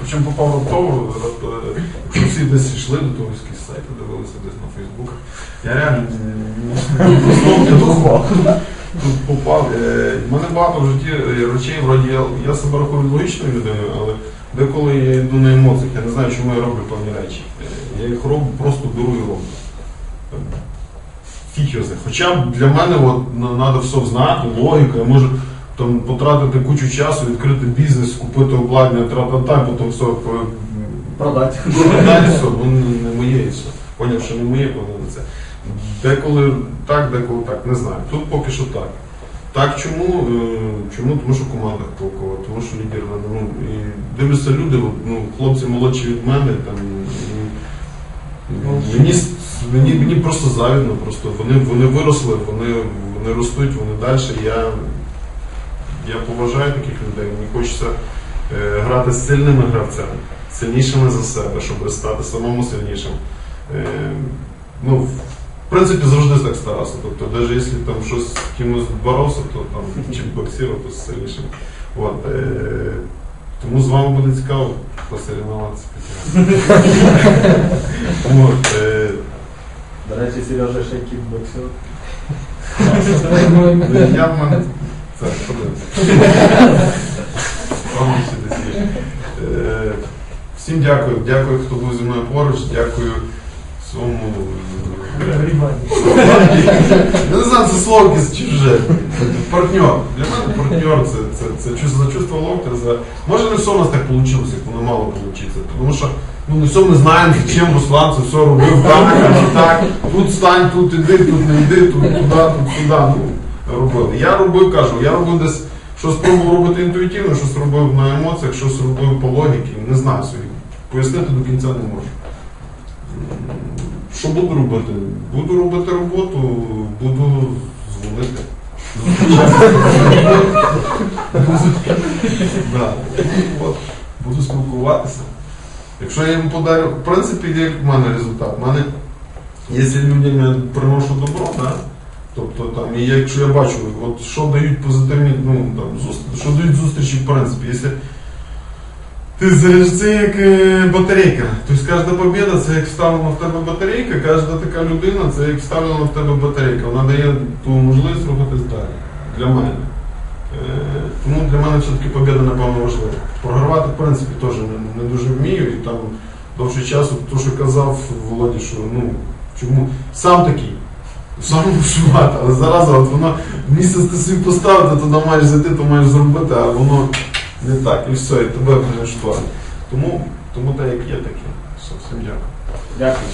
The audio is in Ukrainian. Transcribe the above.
Причому попав раптово, раптово, якщо всі десь йшли до того якісь сайти, дивилися десь на Фейсбуках. Я реально не. Тут попав. Е, В мене багато в житті е, речей, вроді я, я себе рахую логічною людиною, але деколи я йду на емоціях, я не знаю, чому я роблю певні речі. Е, Я їх роблю, просто беру і роблю. Знає. Хоча б для мене от, треба все знати, логіка, я можу там, потратити кучу часу, відкрити бізнес, купити обладнання, тра-та-та, потім все по- Продати. Все, ну не моє і все. Поняв, що не моє, поняв це. Деколи так, деколи так, не знаю. Тут поки що так. Так чому? Е, Чому? Тому що команда толкова, тому що лідер, ну, і дивляться люди, ну, хлопці молодші від мене, там, і, мені, мені, мені просто завідно, просто вони, вони виросли, вони, вони ростуть, вони далі. Я, я поважаю таких людей, мені хочеться е, грати з сильними гравцями, сильнішими за себе, щоб стати самому сильнішим. Е, ну, в принципі, завжди так старався. Тобто, навіть якщо там щось з кимось боровся, то там чи боксував, то з сильнішим. От, е, тому з вами буде цікаво посоревнуватися. Е, До речі, Сережа ще кікбоксер. Я в мене це подивимося. Е, Всім дякую. Дякую, хто був зі мною поруч. Дякую своєму. Я не знаю, це слово якесь чуже. Партнер. Для мене партнер це, це, це чувство, за чувство локтя. За... Може не все у нас так вийшло, як воно мало вийти. Тому що ну, не все ми знаємо, чим Руслан це все робив, так, а так. Тут стань, тут іди, тут не йди, тут туди, тут сюди. Робили. Я робив, кажу, я робив десь щось пробував робити інтуїтивно, щось робив на емоціях, щось робив по логіці. Не знаю собі. Пояснити до кінця не можу. Що буду робити? Буду робити роботу, буду дзвонити. Буду спілкуватися. Якщо я їм подарю, в принципі, як в мене результат. В мене, якщо людям я приношу добро, да? Тобто там, і якщо я бачу, от що дають позитивні, ну там, зус- що дають зустрічі, в принципі, якщо ти заряж- це як е, батарейка. Тобто кожна побіда це як вставлена в тебе батарейка, кожна така людина це як вставлена в тебе батарейка. Вона дає ту можливість рухатись далі. Для мене. Е, Тому для мене все-таки побіда, напевно, важлива. Програвати, в принципі, теж не, не дуже вмію. І там довше часу, то, що казав Володі, що ну, чому сам такий. Сам вишивати, але зараза, от воно місяць ти собі поставити, туди маєш зайти, то маєш зробити, а воно не так. І все, і тебе не штує. Тому, тому так як є, таке. Всім дякую. Дякую.